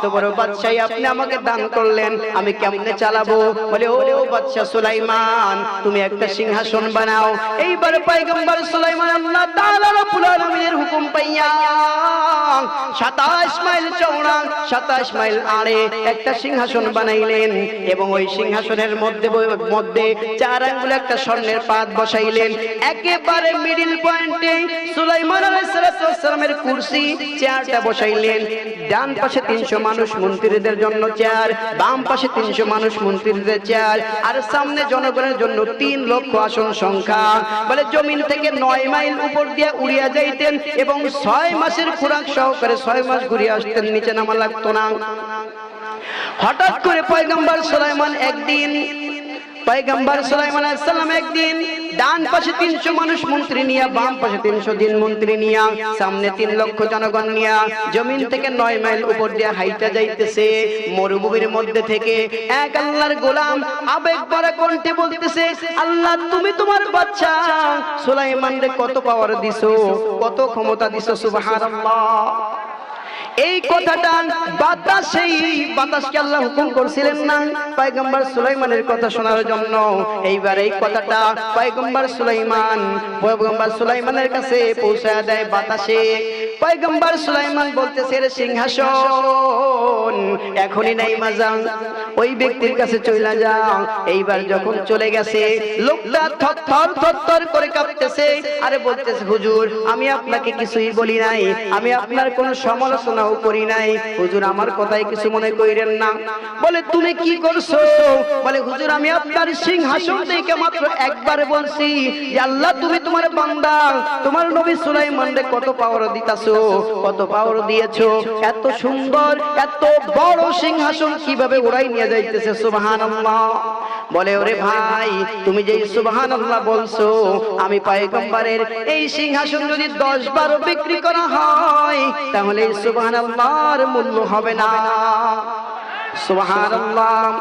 এত বড় বাদশাহী আপনি আমাকে দান করলেন, আমি কেমনে চালাবো? বলে, ও বাদশা সুলাইমান, তুমি একটা সিংহাসন বানাও। এইবার পয়গম্বর সুলাইমান আল্লাহ তাআলা রব্বুল আলামিনের হুকুম পাইয়া 27 মাইল চওড়া 27 মাইল আড়ে একটা সিংহাসন বানাইলেন এবং ওই সিংহাসনের মধ্যে মধ্যে চার আঙ্গুল একটা স্বর্ণের পাত বসাইলেন। একেবারে মিডিল পয়েন্টে সুলাইমান আলাইহিস সালামের কুরসি, চেয়ারটা বসাইলেন। ডান পাশে তিনশো মানুষ মন্ত্রীদের জন্য চেয়ার, বাম পাশে তিনশো মানুষ মন্ত্রীদের চেয়ার, আর সামনে জনগণের জন্য তিন লক্ষ আসন সংখ্যা। বলে জমিন থেকে নয় মাইল উপর দিয়ে উড়িয়া যাইতেন এবং ছয় মাসের খোরাক সহকারে ছয় মাস ঘুরিয়ে আসতেন, নিচে নামা লাগতো না। হঠাৎ করে পয়গম্বর সোলাইমান একদিন সুলাইমান একদিন ডান পাশে তিনশো মানুষ মন্ত্রী নিয়া, বাম পাশে তিনশো দিন মন্ত্রী নিয়া, সামনে তিন লক্ষ জনগণ নিয়া, জমিন থেকে নয় মাইল উপর দিয়ে হাইটা যাইতেছে, মরুভূমির মধ্যে থেকে এক আল্লাহর গোলাম আবেগ ভরা কণ্ঠে বলতেছে, আল্লাহ, তুমি তোমার বাচ্চা, সুলাইমান কত পাওয়ার দিছো, কত ক্ষমতা দিছো, সুবহানাল্লাহ। এই কথাটা বাতাসেই বাতাসকে আল্লাহ হুকুম করছিলেন না? পয়গম্বর সুলাইমানের কথা শোনার জন্য। এইবার এই কথাটা পয়গম্বর সুলাইমান, পয়গম্বর সুলাইমানের কাছে পৌঁছায় দেয় বাতাসে। পয়গম্বর সুলাইমান বলতেছে, রে সিংহাসন, এখনই নাই মাজা ওই ব্যক্তির কাছে চলে যাও। এইবার যখন চলে গেছে, লোকটা থরথর থরথর করে কাঁপতেছে। আরে বলতেছে, হুজুর, আমি আপনাকে কিছুই বলি নাই। আমি আপনার কোনো সমালোচনাও করি নাই। হুজুর, আমার কথাই কিছু মনে কইরেন না। বলে, তুমি কি করছ? বলে, হুজুর, আমি আপনার সিংহাসন থেকে মাত্র একবার বলছি আল্লাহ, তুমি তোমার বান্দা। তোমার নবী সুলাইমান রে কত পাওয়ার দিতাছো? কত পাওয়ার দিয়েছ, এত সুন্দর, এত বড় সিংহাসন কীভাবে উড়াই নিয়ে যাইতেছে, সুবহানাল্লাহ। বলে, ওরে ভাই, তুমি যে সুবহানাল্লাহ বলছো, আমি পয়গম্বরের এই সিংহাসন যদি 10 বারো বিক্রি করা হয়, তাহলে সুবহানাল্লাহর মূল্য হবে না। সুবহানাল্লাহ।